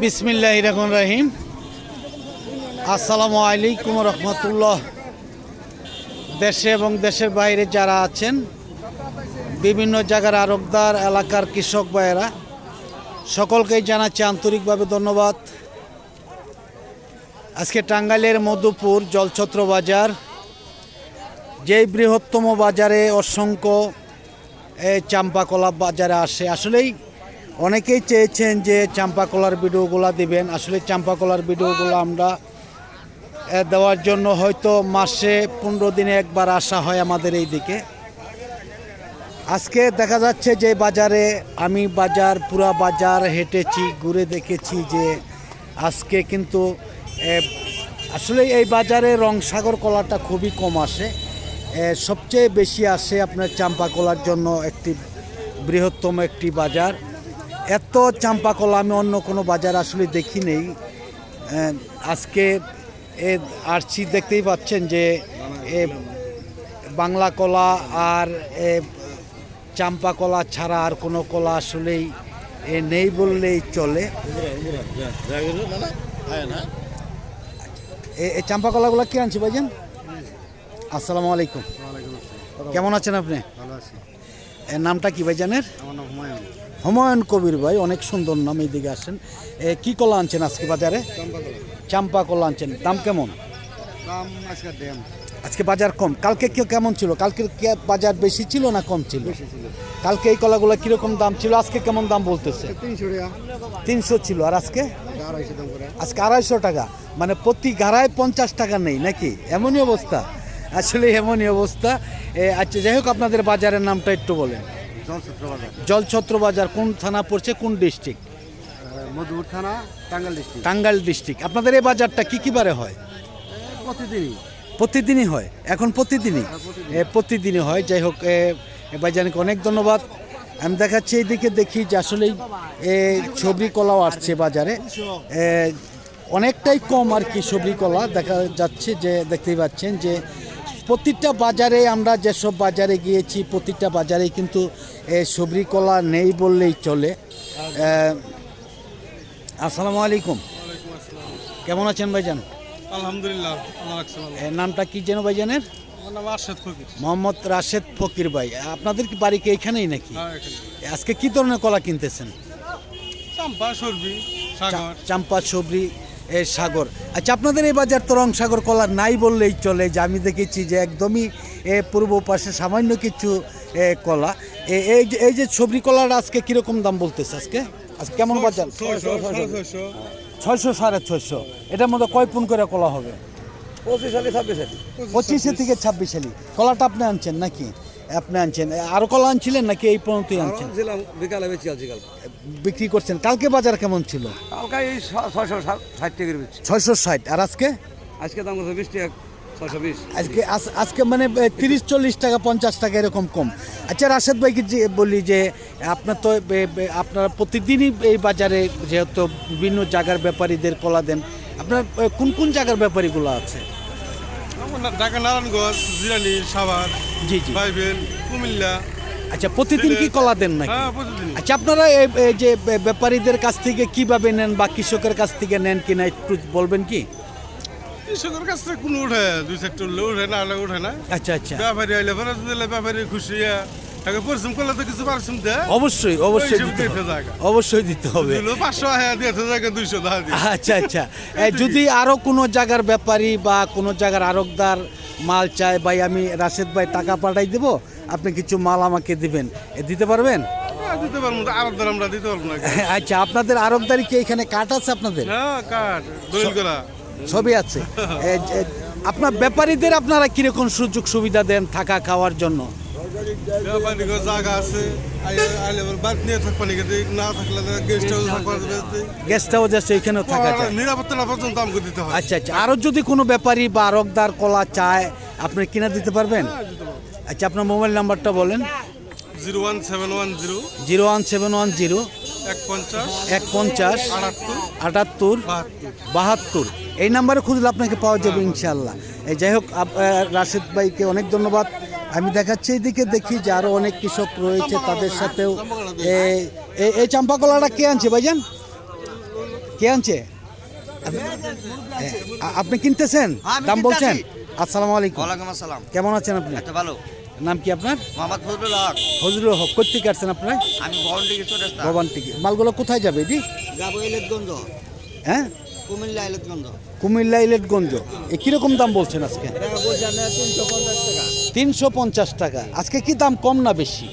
বিসমিল্লাহ রহমান রাহিম। আসসালামু আলাইকুম রহমতুল্লাহ। দেশে এবং দেশের বাইরে যারা আছেন, বিভিন্ন জায়গার আরবদার এলাকার কৃষক ভাইয়েরা, সকলকেই জানাচ্ছি আন্তরিকভাবে ধন্যবাদ। আজকে টাঙ্গাইলের মধুপুর জলছত্র বাজার, যেই বৃহত্তম বাজারে অসংখ্য চাম্পাকলা বাজারে আসে। আসলেই অনেকেই চেয়েছেন যে চাম্পাকলার ভিডিওগুলো দিবেন। আসলে চাম্পাকলার ভিডিওগুলো আমরা দেওয়ার জন্য হয়তো মাসে পনেরো দিনে একবার আসা হয় আমাদের এই দিকে আজকে দেখা যাচ্ছে যে বাজারে, আমি বাজার, পুরা বাজার হেঁটেছি, ঘুরে দেখেছি যে আজকে কিন্তু আসলে এই বাজারে রংসাগর কলাটা খুবই কম আসে। সবচেয়ে বেশি আসে আপনার চাম্পা কলার জন্য একটি বৃহত্তম একটি বাজার। এত চাম্পা কলা আমি অন্য কোনো বাজার আসলে দেখি নেই। আজকে এ আসছি দেখতেই পাচ্ছেন যে এ বাংলা কলা আর এ চাম্পা কলা ছাড়া আর কোনো কলা আসলেই এ নেই বললেই চলে। এ- এই চাম্পা কলাগুলো কি আনছি ভাইজান? আসসালামু আলাইকুম। কেমন আছেন আপনি? ভালো আছি। এর নামটা কি ভাইজানের? আমার নাম হুমায়ুন। হুমায়ুন কবির ভাই অনেক সুন্দর নাম এইদিকে আসেন। কি কলা আনছেন আজকে বাজারে? চাম্পা কলা আনছেন। দাম কেমন? আজকে বাজার কম। কালকে কি কেমন ছিল? কালকে বাজার বেশি ছিল না কম ছিল? কালকে এই কলাগুলো কীরকম দাম ছিল? আজকে কেমন দাম বলতেছে? তিনশো ছিল। আর আজকে? আজকে আড়াইশো টাকা। মানে প্রতি গাড়ায় পঞ্চাশ টাকা নেই নাকি? এমনই অবস্থা। আসলে এমনই অবস্থা। আচ্ছা যাই হোক আপনাদের বাজারের নামটা একটু বলেন। জলছত্র বাজার কোন থানা পড়ছে কোন ডিস্ট্রিক্ট মধুপুর থানা টাঙ্গাল ডিস্ট্রিক্ট টাঙ্গাইল ডিস্ট্রিক্ট আপনাদের এই বাজারটা কি কি বারে হয়? প্রতিদিনই। প্রতিদিনই হয়? এখন প্রতিদিনই? প্রতিদিনই। হয়। যাই হোক ভাইজানকে অনেক ধন্যবাদ। আমি দেখাচ্ছি এইদিকে দেখি যে আসলেই এ সবরি কলাও আসছে বাজারে। অনেকটাই কম আর কি সবরি কলা। দেখা যাচ্ছে যে দেখতেই পাচ্ছেন যে প্রতিটা বাজারে আমরা যেসব বাজারে গিয়েছি প্রতিটা বাজারে কিন্তু এ সবরি কলা নেই বললেই চলে। আসসালামু আলাইকুম। কেমন আছেন ভাইজান? আলহামদুলিল্লাহ নামটা কি যেন ভাইজানের? মোহাম্মদ রাশেদ ফকির ভাই। আপনাদের কি বাড়ি কি এইখানেই নাকি? হ্যাঁ আজকে কি ধরনের কলা কিনতেছেন? চাম্পা চা- চাম্পা সবরি সাগর। আচ্ছা আপনাদের এই বাজার তো রং সাগর কলা নাই বললেই চলে যে আমি দেখেছি যে একদমই এ পূর্ব পাশে সামান্য কিছু এ কলা। এই যে এই যে সবরি কলার আজকে কীরকম দাম বলতেছে আজকে? আজকে কেমন বাজার? ছয়শো সাড়ে ছয়শো ছয়শো। সাড়ে ছয়শো। এটার মধ্যে কয় পুন করে কলা হবে? পঁচিশ সালে ছাব্বিশ সালে পঁচিশে থেকে ছাব্বিশ সালি কলাটা আপনি আনছেন নাকি? আপনি আনছেন। আরও কলা আনছিলেন নাকি এই পর্যন্তই আনছেন? ছিলাম বিকালে বেশি আছি কাল বিক্রি করছেন। কালকে বাজার কেমন ছিল? কালকে এই ছয়শো ষাট টাকার বেশি ছয়শো ষাট। আর আজকে? আজকে দাম করছে বিশ টাকা আজকে আজ- আজকে মানে তিরিশ চল্লিশ টাকা পঞ্চাশ টাকা এরকম কম। আচ্ছা রাশেদ ভাইকে যে বলি যে আপনার তো আপনারা প্রতিদিনই এই বাজারে যেহেতু বিভিন্ন জায়গার ব্যাপারীদের কলা দেন আপনার কোন কোন জায়গার ব্যাপারীগুলো আছে? ঢাকা নারায়ণগঞ্জ জিরানি সাভার। জি জি। পাইবেন কুমিল্লা। আচ্ছা প্রতিদিন কি কলা দেন নাকি? হ্যাঁ আচ্ছা আপনারা এই যে ব্যাপারীদের কাছ থেকে কীভাবে নেন বা কৃষকের কাছ থেকে নেন কিনা একটু বলবেন কি? কৃষকের কাছ থেকে কোনো উঠে দুই চারটে উঠে না উঠে না। আচ্ছা আচ্ছা। ব্যাপারী আইলে ফেরত ব্যাপারী খুশি পরিশ্রম করলে তো কিছু পারিশ্রম দেয় অবশ্যই অবশ্যই দিতে হবে। অবশ্যই দিতে হবে। পাঁচশো জায়গা দুইশো আচ্ছা আচ্ছা। যদি আরও কোনো জায়গার ব্যাপারী বা কোনো জায়গার আরকদার মাল চায় ভাই আমি রাশেদ ভাই টাকা পাঠাই দেব আপনি কিছু মাল আমাকে দিবেন। দিতে পারবেন? হ্যাঁ, দিতে পারব না আরও আমরা দিতে পারব না। আচ্ছা আপনাদের আরকদারি কি এখানে কাঠ আছে আপনাদের? কাঠ দলিল করা। ছবি আছে। আপনার ব্যাপারীদের আপনারা কীরকম সুযোগ সুবিধা দেন থাকা খাওয়ার জন্য? জায়গা আছে গেস্ট হাউস আছে এখানেও থাকা যায়। নিরাপত্তা পর্যন্ত আমাকে দিতে হয়। আচ্ছা আচ্ছা আরও যদি কোনো ব্যাপারী বা আরকদার কলা চায় আপনি কিনা দিতে পারবেন আচ্ছা আপনার মোবাইল নাম্বারটা বলেন। Zero one seven one zero zero one seven one zero এক পঞ্চাশ এক পঞ্চাশ আটাত্তর বাহাত্তর এই নাম্বারে খুঁজলে আপনাকে পাওয়া যাবে ইনশাল্লাহ এই যাই হোক রাশেদ ভাইকে অনেক ধন্যবাদ। আমি দেখাচ্ছি এইদিকে দেখি যে আরও অনেক কৃষক রয়েছে তাদের সাথেও। এই চাম্পা কলাটা কে আনছে ভাইজান? কে আনছে? আপনি- কিনতেছেন? দাম বলছেন? আসসালামু আলাইকুম। ওয়ালাইকুম আসসালাম। কেমন আছেন আপনি? ভালো। নাম কি আপনার? মোহাম্মদ ফজলুল হক। কোথেকে আসছেন আপনারা আমি ভবন মালগুলো কোথায় যাবে এটি? যাব হ্যাঁ? কুমিল্লা ইলেটগঞ্জ কুমিল্লা ইলেটগঞ্জ এ কীরকম দাম বলছেন আজকে? তিনশো পঞ্চাশ টাকা। আজকে কি দাম কম না বেশি?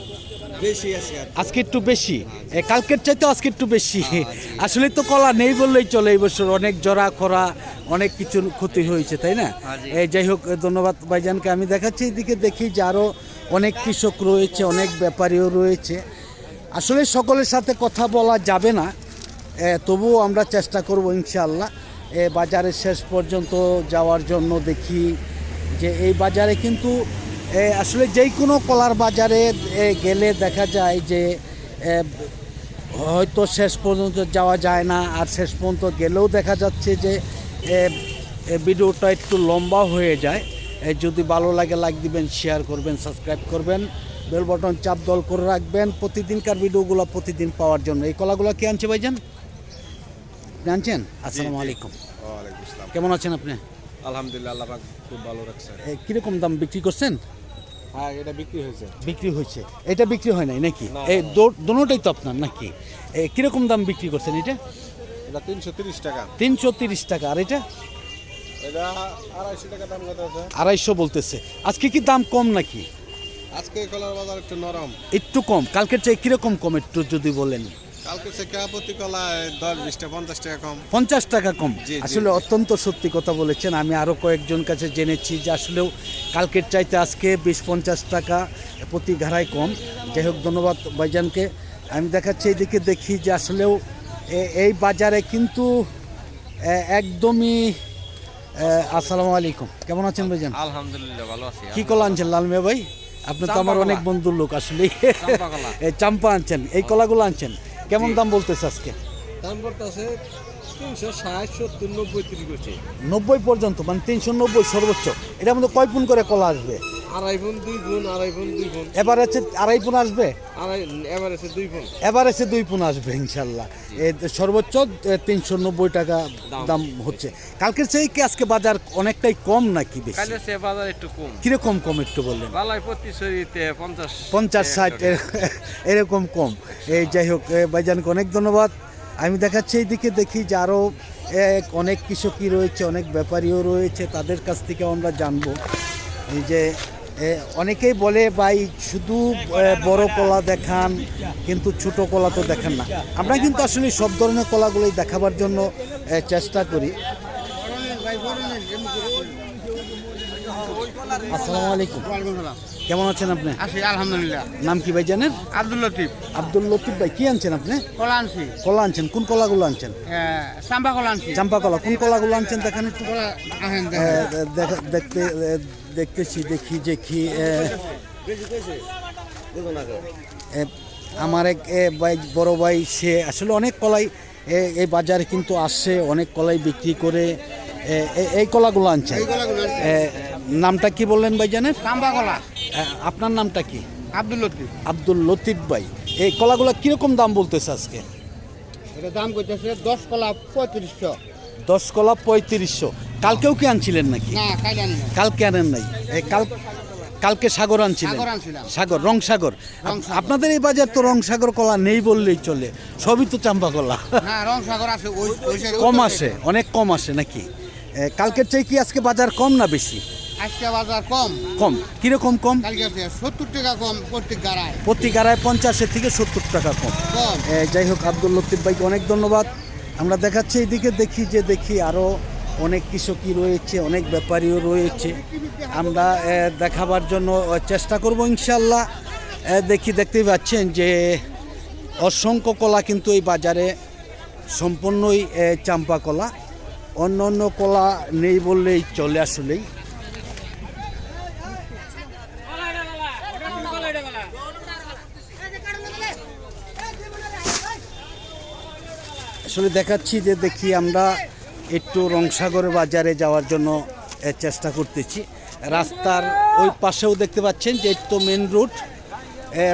বেশি আছে আর আজকে একটু বেশি। এ, কালকের চাইতে আজকে একটু বেশি। আসলে তো কলা নেই বললেই চলে। এই বছর অনেক জরা খরা অনেক কিছু ক্ষতি হয়েছে তাই না? হ্যাঁ এই যাই হোক ধন্যবাদ ভাইজানকে। আমি দেখাচ্ছি এদিকে দেখি যে আরও অনেক কৃষক রয়েছে অনেক ব্যাপারীও রয়েছে। আসলে সকলের সাথে কথা বলা যাবে না। তবুও আমরা চেষ্টা করব এ বাজারের শেষ পর্যন্ত যাওয়ার জন্য দেখি যে এই বাজারে কিন্তু আসলে যেই কোনো কলার বাজারে গেলে দেখা যায় যে হয়তো শেষ পর্যন্ত যাওয়া যায় না। আর শেষ পর্যন্ত গেলেও দেখা যাচ্ছে যে ভিডিওটা একটু লম্বা হয়ে যায়। যদি ভালো লাগে লাইক দিবেন, শেয়ার করবেন, সাবস্ক্রাইব করবেন। বেল বটন চাপ দল করে রাখবেন। প্রতিদিনকার ভিডিওগুলো প্রতিদিন পাওয়ার জন্য। এই কলাগুলো কে আনছে ভাইজান? আপনি আনছেন আসসালামু আলাইকুম। কেমন আছেন আপনি? আলহামদুলিল্লাহ আল্লাহ খুব ভালো রাখছে। কীরকম দাম বিক্রি করছেন? হ্যাঁ এটা বিক্রি হয়েছে। বিক্রি হয়েছে। এটা বিক্রি হয় নাই নাকি? এই দোনোটাই তো আপনার নাকি? কীরকম দাম বিক্রি করছেন এটা? এটা তিনশো তিরিশ টাকা। তিনশো তিরিশ টাকা। আর এটা? এটা আড়াইশো টাকা দাম আড়াইশো বলতেছে। আজকে কি দাম কম নাকি? আজকে কলার বাজার একটু নরম। একটু কম। কালকের চেয়ে কীরকম কম একটু যদি বলেন। কালকে দশ বিশটা পঞ্চাশ টাকা কম। পঞ্চাশ টাকা কম। আসলে অত্যন্ত সত্যি কথা বলেছেন। আমি আরও কয়েকজন কাছে জেনেছি যে আসলেও কালকের চাইতে আজকে বিশ পঞ্চাশ টাকা প্রতি ঘাড়ায় কম। যাই হোক ধন্যবাদ ভাইজানকে। আমি দেখাচ্ছি এইদিকে দেখি যে আসলেও এ- এই বাজারে কিন্তু একদমই আসসালামু আলাইকুম। কেমন আছেন ভাইজান? আলহামদুলিল্লাহ ভালো আছি। কি কলা আনছেন লাল মিয়া ভাই? আপনি তো আমার অনেক বন্ধুর লোক আসলে এই চাম্পা আনছেন এই কলাগুলো আনছেন? কেমন দাম বলতেছে আজকে? দাম বলতেছে তিনশো ষাট সত্তর নব্বই তিরিশ নব্বই পর্যন্ত মানে তিনশো নব্বই সর্বোচ্চ। এটা মধ্যে কয় পুন করে কলা আসবে? আড়াই দুই ফোন আড়াই দুই এবার আছে আড়াই পুন আসবে? আড়াই এবার আছে দুই এবার এসে দুই আসবে ইনশাল্লাহ। সর্বোচ্চ তিনশো নব্বই টাকা দাম। হচ্ছে। কালকের চেয়ে কি আজকে বাজার অনেকটাই কম নাকি বেশি? কালে সে বাজার একটু কম। কীরকম কম একটু বললেন? বালাই প্রতি শরীরতে পঞ্চাশ। পঞ্চাশ ষাট এর- এরকম কম। এই যাই হোক ভাইজানকে অনেক ধন্যবাদ। আমি দেখাচ্ছি এইদিকে দেখি যে আরও এক অনেক কৃষকই রয়েছে অনেক ব্যাপারীও রয়েছে। তাদের কাছ থেকে আমরা জানব। এই যে অনেকেই বলে ভাই শুধু বড় কলা দেখান কিন্তু ছোট কলা তো দেখান না। আমরা কিন্তু আসলে সব ধরনের কলাগুলোই দেখাবার জন্য চেষ্টা করি। আসসালামু আলাইকুম। কেমন আছেন আপনি? আছি আলহামদুলিল্লাহ। নাম কি ভাই জানেন? আব্দুল লতিফ। আব্দুল লতিফ ভাই কি আনছেন আপনি? কলা আনছি। কলা আনছেন কোন কলাগুলো আনছেন? সাম্বা কলা আনছি। চাম্পা কলা কোন কলাগুলো আনছেন দেখেন একটু? দেখতে দেখতেছি দেখি যে কি আমার এক ভাই বড় ভাই সে আসলে অনেক কলাই এই বাজারে কিন্তু আসছে অনেক কলাই বিক্রি করে এই কলাগুলো আনছে। নামটা কি বললেন ভাই জানেন? কলা। আপনার নামটা কি? আব্দুল লতিফ। আব্দুল লতিফ ভাই এই কলাগুলো কীরকম দাম বলতেছে আজকে? এটা দাম করতেছে দশ কলা পঁয়ত্রিশশো। দশ কলা পঁয়ত্রিশশো। কালকেও কি আনছিলেন নাকি? কালকে আনেন নাই। কাল কালকে সাগর আনছিলেন? সাগর রং সাগর। আপনাদের এই বাজার তো রং সাগর কলা নেই বললেই চলে। সবই তো চাম্পা কলা। কম আসে অনেক কম আসে নাকি? কালকের চেয়ে কি আজকে বাজার কম না বেশি? আজকে বাজার কম। কম। কীরকম কম? সত্তর টাকা কম প্রত্যেক গাড়ায়। প্রতি গাড়ায় পঞ্চাশের থেকে সত্তর টাকা কম। কম। যাই হোক আব্দুল লতিফ ভাইকে অনেক ধন্যবাদ। আমরা দেখাচ্ছি এইদিকে দেখি যে দেখি আরও অনেক কৃষকই রয়েছে, অনেক ব্যাপারীও রয়েছে। আমরা দেখাবার জন্য চেষ্টা করব ইনশাল্লাহ। দেখি, দেখতেই পাচ্ছেন যে অসংখ্য কলা কিন্তু এই বাজারে সম্পূর্ণই চাম্পা কলা। অন্য অন্য কলা নেই বললেই চলে আসলেই। আসলে দেখাচ্ছি যে দেখি আমরা একটু রংসাগর বাজারে যাওয়ার জন্য চেষ্টা করতেছি। রাস্তার ওই পাশেও দেখতে পাচ্ছেন যে তো মেন রুট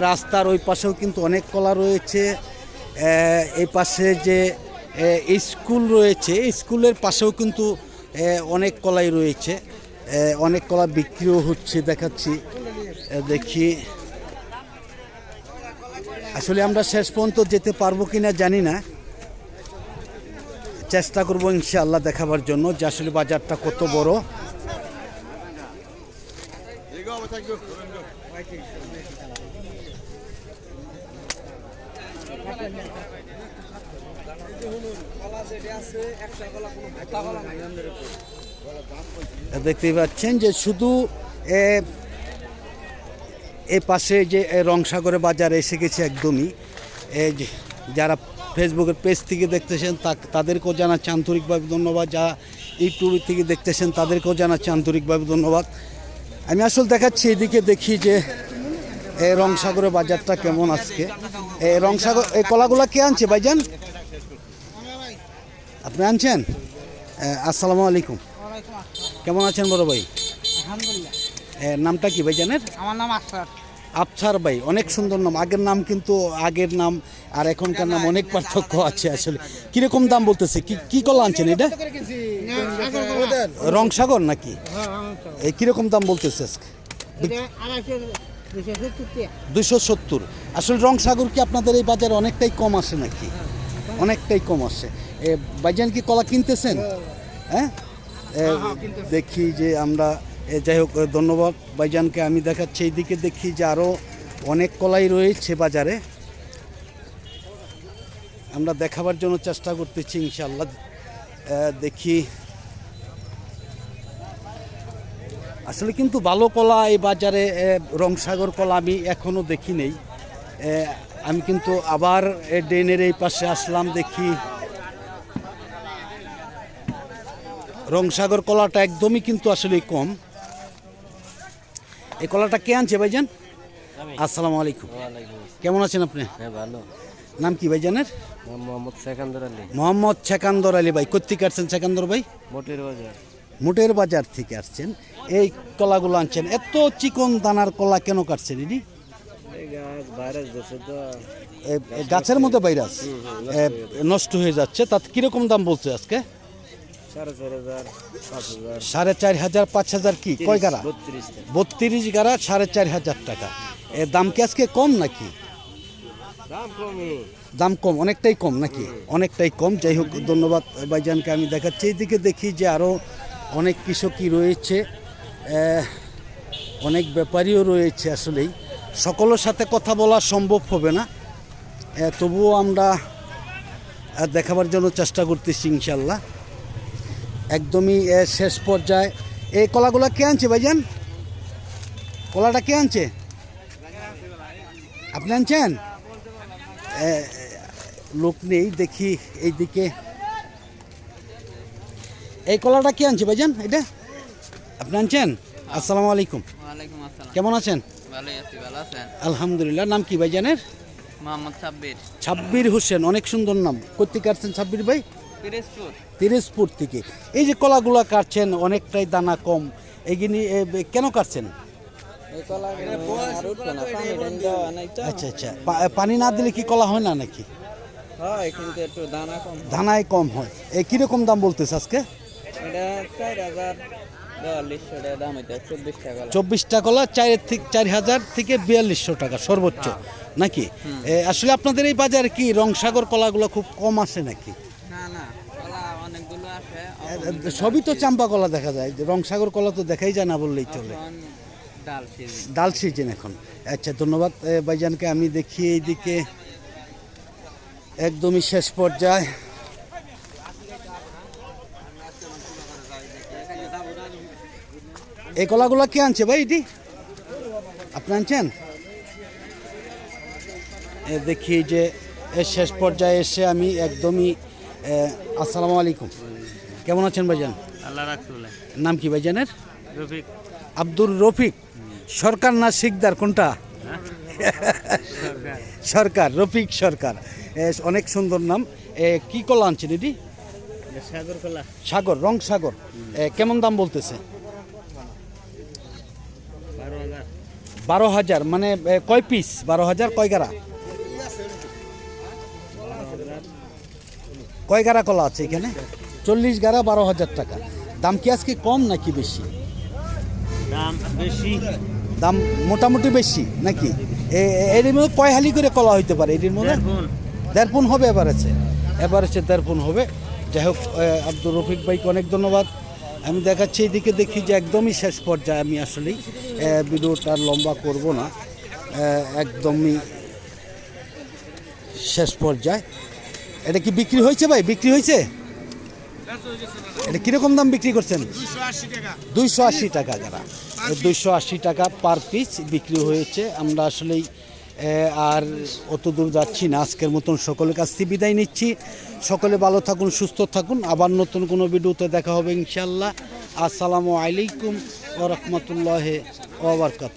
রাস্তার ওই পাশেও কিন্তু অনেক কলা রয়েছে। এই পাশে যে স্কুল রয়েছে, স্কুলের পাশেও কিন্তু অনেক কলাই রয়েছে। অনেক কলা বিক্রিও হচ্ছে, দেখাচ্ছি। দেখি। আসলে আমরা শেষ পর্যন্ত যেতে পারব কি না জানি না। চেষ্টা করব ইনশাআল্লাহ দেখাবার জন্য যে আসলে বাজারটা কত বড়। দেখতেই পাচ্ছেন যে শুধু এ, পাশে যে রংসাগরে বাজার এসে গেছে একদমই। যারা ফেসবুকের পেজ থেকে দেখতেছেন তা- তাদেরকেও জানাচ্ছি আন্তরিকভাবে ধন্যবাদ। যা ইউটিউব থেকে দেখতেছেন তাদেরকেও জানাচ্ছি আন্তরিকভাবে ধন্যবাদ। আমি আসলে দেখাচ্ছি এদিকে দেখি যে এই রংসাগরে বাজারটা কেমন আজকে। এই রংসাগর এই কলাগুলা কে আনছে ভাইজান? আপনি আনছেন? আসসালামু আলাইকুম। কেমন আছেন বড় ভাই? নামটা কি ভাইজানের? আমার নাম আফসার আফসার ভাই, অনেক সুন্দর নাম। আগের নাম কিন্তু আগের নাম আর এখনকার নাম অনেক পার্থক্য আছে আসলে। কীরকম দাম বলতেছে? কি কি কলা আনছেন এটা? রং সাগর নাকি? এই কীরকম দাম বলতেছে দুশো সত্তর। আসলে রং সাগর কি আপনাদের এই বাজারে অনেকটাই কম আসে নাকি? অনেকটাই কম আসে। এ, ভাইজান কি কলা কিনতেছেন? হ্যাঁ? দেখি যে আমরা যাই হোক ধন্যবাদ ভাইজানকে। আমি দেখাচ্ছি এইদিকে, দেখি যে আরও অনেক কলাই রয়েছে বাজারে। আমরা দেখাবার জন্য চেষ্টা করতেছি ইনশাল্লাহ দেখি। আসলে কিন্তু ভালো কলা এই বাজারে রংসাগর কলা আমি এখনও দেখি নেই। আমি কিন্তু আবার ড্রেনের এই পাশে আসলাম, দেখি। রংসাগর কলাটা একদমই কিন্তু আসলে কম। এই কলাটা কে আনছে ভাইজান? আসসালামু আলাইকুম। কেমন আছেন আপনি? হ্যাঁ ভালো। নাম কি ভাইজানের? মোহাম্মদ সেকান্দর আলী। মোহাম্মদ সেকান্দর আলী ভাই কোথেকে আসছেন সেকান্দর ভাই? মোটের বাজার। মুটের বাজার থেকে আসছেন। এই কলাগুলো আনছেন। এত চিকন দানার কলা কেন কাটছেন এ, গাছের মধ্যে ভাইরাস? নষ্ট হয়ে যাচ্ছে। তাতে কীরকম দাম বলছে আজকে? সাড়ে চার হাজার পাঁচ হাজার। কি? কয় গাড়া? বত্রিশ গাড়া সাড়ে চার হাজার টাকা। এ দাম কি আজকে কম নাকি? দাম কম অনেকটাই কম নাকি? অনেকটাই কম। যাই হোক ধন্যবাদ ভাইজানকে আমি দেখাচ্ছি। এইদিকে দেখি যে আরও অনেক কৃষকই রয়েছে। অনেক ব্যাপারীও রয়েছে আসলেই। সকলের সাথে কথা বলা সম্ভব হবে না। তবুও আমরা দেখাবার জন্য চেষ্টা করতেছি ইনশাল্লাহ। একদমই শেষ পর্যায়ে। এই কলাগুলা কে আনছে ভাইজান? কলাটা কে আনছে? আপনি আনছেন? লোক নেই দেখি এইদিকে। এই কলাটা কে আনছে ভাইজান এটা? আপনি আনছেন? আসসালামু আলাইকুম। কেমন আছেন? আলহামদুলিল্লাহ নাম কি ভাইজানের? মোহাম্মদ ছাব্বির। হোসেন অনেক সুন্দর নাম। কোথেকে আসছেন ছাব্বির ভাই? তিরিশপুর। থেকে। এই যে কলাগুলো কাটছেন অনেকটাই দানা কম। এগিনি কেন কাটছেন? আচ্ছা আচ্ছা। পানি না দিলে কি কলা হয় না নাকি? হয় কিন্তু একটু দানা কম হয়। এই কীরকম দাম বলতেছে আজকে? চব্বিশটা কলা। চার থেকে চার হাজার থেকে বিয়াল্লিশশো টাকা সর্বোচ্চ নাকি? আসলে আপনাদের এই বাজারে কি রংসাগর কলাগুলো খুব কম আসে নাকি না না কলা অনেকগুলো আসে এ, সবই তো চাম্পা কলা দেখা যায় রংসাগর কলা তো দেখাই যায় না বললেই চলে। ডাল সিজন। এখন। আচ্ছা ধন্যবাদ ভাইজানকে। আমি দেখি এইদিকে একদমই শেষ পর্যায়ে। এই কলাগুলো কে আনছে ভাই এটি? আপনি আনছেন? এ, দেখি যে শেষ পর্যায়ে এসে আমি একদমই আসসালামু আলাইকুম। কেমন আছেন ভাইজান? আল্লাহ নাম কি ভাইজানের? রফিক। আব্দুর রফিক। সরকার না শিকদার কোনটা? সরকার। রফিক সরকার। এ, অনেক সুন্দর নাম। কি কলা আনছেন এটি সাগর কলা। সাগর রং সাগর। কেমন দাম বলতেছে? বারো হাজার। মানে কয় পিস বারো হাজার কয় গাড়া? কয় গাড়া কলা আছে এখানে? চল্লিশ গাড়া বারো হাজার টাকা। দাম কি আজকে কম নাকি বেশি? দাম বেশি। দাম মোটামুটি বেশি নাকি? এর মধ্যে কয় হালি করে কলা হইতে পারে? এটির মধ্যে? দেড়গুণ। দেড় পুন হবে এবারেছে এবারেছে দেড় পুন হবে। যাই হোক এ, আব্দুর রফিক ভাইকে অনেক ধন্যবাদ। আমি দেখাচ্ছি এদিকে দেখি যে একদমই শেষ পর্যায়ে আমি আসলেই ভিডিওটা আর লম্বা করব না। একদমই শেষ পর্যায়ে। এটা কি বিক্রি হয়েছে ভাই? বিক্রি হয়েছে? এটা কীরকম দাম বিক্রি করছেন? দুইশো আশি টাকা যারা। দুইশো আশি টাকা পার পিস বিক্রি হয়েছে। আমরা আসলেই আর অত দূর যাচ্ছি না। আজকের মতন সকলের কাছ থেকে বিদায় নিচ্ছি। সকলে ভালো থাকুন, সুস্থ থাকুন। আবার নতুন কোনো ভিডিওতে দেখা হবে ইনশাল্লাহ আসসালামু আলাইকুম ও রহমতুল্লাহ ওবরকাত